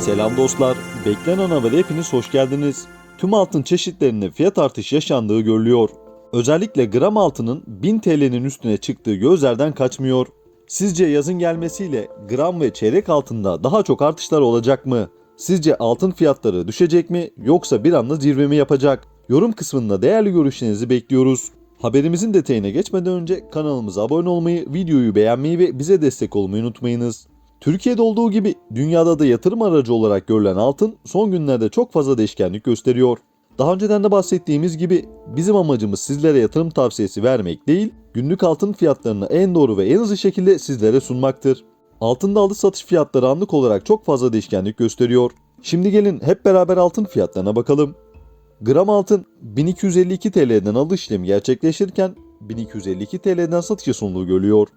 Selam dostlar. Beklenen habere hepiniz hoş geldiniz. Tüm altın çeşitlerinde fiyat artışı yaşandığı görülüyor. Özellikle gram altının 1000 TL'nin üstüne çıktığı gözlerden kaçmıyor. Sizce yazın gelmesiyle gram ve çeyrek altında daha çok artışlar olacak mı? Sizce altın fiyatları düşecek mi yoksa bir anda zirve mi yapacak? Yorum kısmında değerli görüşlerinizi bekliyoruz. Haberimizin detayına geçmeden önce kanalımıza abone olmayı, videoyu beğenmeyi ve bize destek olmayı unutmayınız. Türkiye'de olduğu gibi dünyada da yatırım aracı olarak görülen altın son günlerde çok fazla değişkenlik gösteriyor. Daha önceden de bahsettiğimiz gibi bizim amacımız sizlere yatırım tavsiyesi vermek değil, günlük altın fiyatlarını en doğru ve en hızlı şekilde sizlere sunmaktır. Altında alış satış fiyatları anlık olarak çok fazla değişkenlik gösteriyor. Şimdi gelin hep beraber altın fiyatlarına bakalım. Gram altın 1252 TL'den alış işlemi gerçekleşirken 1252 TL'den satışa sunduğu görülüyor.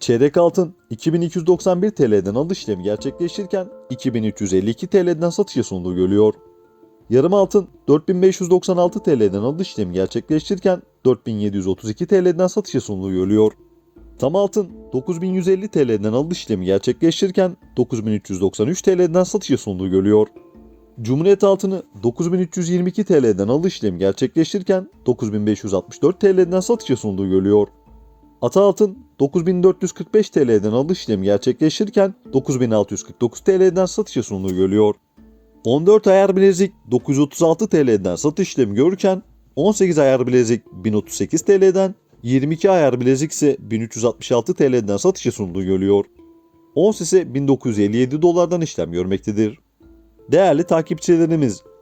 Çeyrek altın 2291 TL'den alış işlemi gerçekleşirken 2352 TL'den satışa sunduğu görülüyor. Yarım altın 4596 TL'den alış işlemi gerçekleştirirken 4732 TL'den satışa sunduğu görülüyor. Tam altın 9150 TL'den alış işlemi gerçekleştirirken 9393 TL'den satışa sunduğu görülüyor. Cumhuriyet altını 9322 TL'den alış işlemi gerçekleştirirken 9564 TL'den satışa sunduğu görülüyor. Ata altın 9445 TL'den alış işlemi gerçekleştirirken 9649 TL'den satışa sunduğu görülüyor. 14 ayar bilezik 936 TL'den satış işlemi görürken 18 ayar bilezik 1038 TL'den 22 ayar bilezik ise 1366 TL'den satışa sunduğu görülüyor. Ons ise 1957 dolardan işlem görmektedir. Değerli takipçilerimiz,